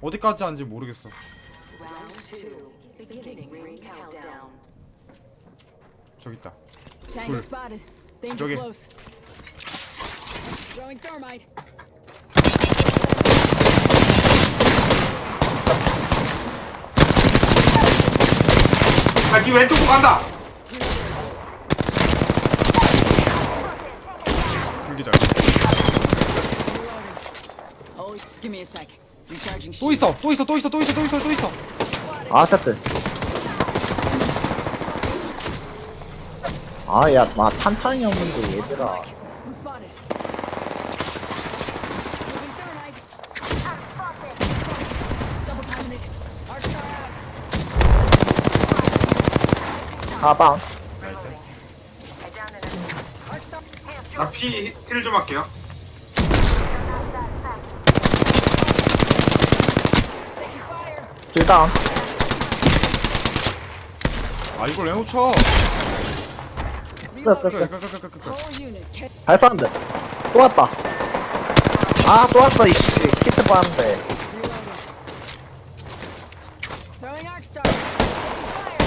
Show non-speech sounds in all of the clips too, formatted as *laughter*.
어디까지 하는지 모르겠어. 저기 있다 Tango Cool. spotted. Danger Jogi. close. Throwing thermite. 아, 니 왼쪽으로 간다. 불기절 Reloading. Oh, give me a sec. 또 있어 또 있어 또 있어 또 있어 또 있어 또 있어 아, 샷들. 아, 야, 나 탄창이 없는데, 얘들아. I'm spotted. Moving thermite. Double timing it. Arc star out. 아, 빵. 나이스 Arc star. 나피힐 좀 할게요. 둘 다운. 아 이걸 왜 놓쳐 끝. 끄끄끄끄끄 unit. Ca- 쐈는데. 또 왔다. 아, 또 왔어, 이씨. 키트 빠는데. Reloading. Throwing arc star. Taking fire.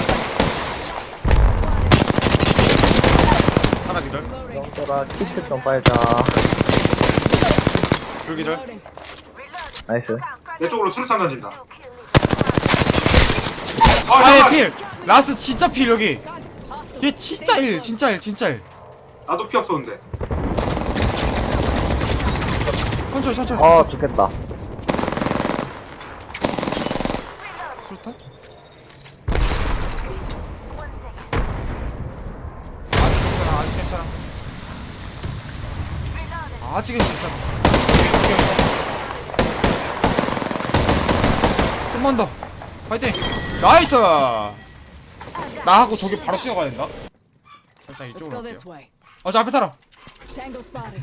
하나 기절 Reloading. 정도라, 키트 좀 빨자. 불기절 Reloading. 나이스. 내 쪽으로 수류탄 던진다. 아, 아예 잠깐만. 필 라스트 진짜 필 여기. 얘 진짜 일 진짜 일 진짜 일 나도 피 없었는데. 천천히 천천히 어, 죽겠다. 수류탄? 아직 괜찮아 아직 괜찮아 아직은 괜찮아 좀만 더 파이팅 나이스 나하고 저기 바로 뛰어가야 된다 Let's 이쪽으로 갈게요 this way. 어 저 앞에 사람 Tango spotted.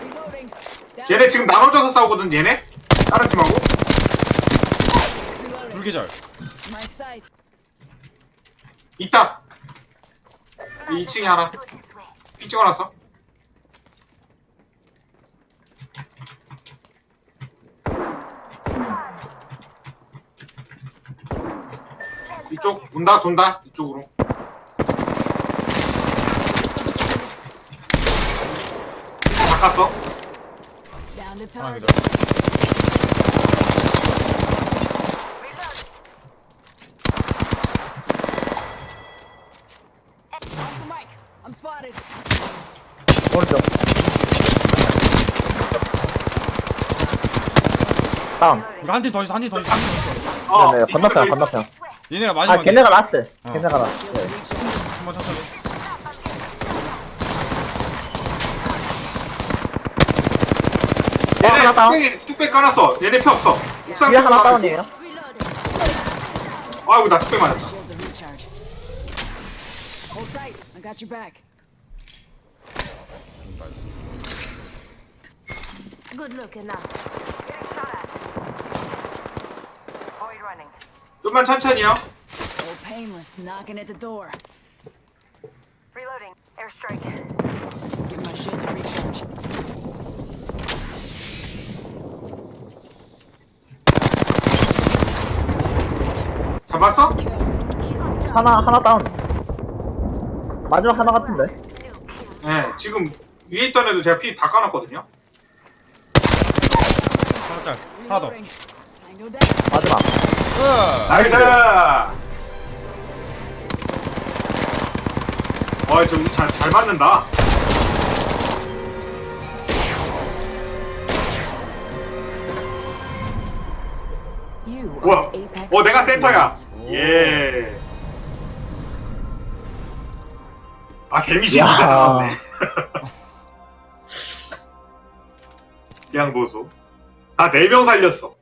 Reloading. Down. 얘네 지금 나눠져서 싸우거든, 얘네? 다른 팀하고? My sights. 있다. 이 2층에 하나. 피 찍어놨어. 이쪽 온다 돈다 이쪽으로. 바꿨어. Down to 하나 target. 기절 Off the mic. I'm spotted. 오른쪽. 다운. 이거 한 팀 더 있어 한 팀 더 있어 한 팀 더 있어 어, 네, 네, 건너편, 건너편. 얘네가 아, 마지막에 걔네가 라스트. 어. 걔네가 라스트. 네. 한번 천천히 어, 하나 얘네 다운. 뚝배기 뚝배기 깔았어. 얘네 피 없어. 옥상 뒤에 하나 다운이에요. 아이고 나 뚝배기 맞았다. got your back. Good looking now. Void running. 좀만 천천히요. So painless. Knocking at the door. Reloading. Airstrike. Give my shields a recharge. 잡았어? 하나, 하나 다운. 마지막 하나 같은데. 네. 지금 위에 있던 애도 제가 피 다 까놨거든요. 하나 짤 하나 더. 마지막. 으! 나이스. 와, 저 우리 잘, 잘 맞는다. You 뭐야? apex 어, 내가 센터야. champions. 예. 아, 데미지 야. 기가 *laughs* 나왔네. 그냥 보소. 다 4명 살렸어.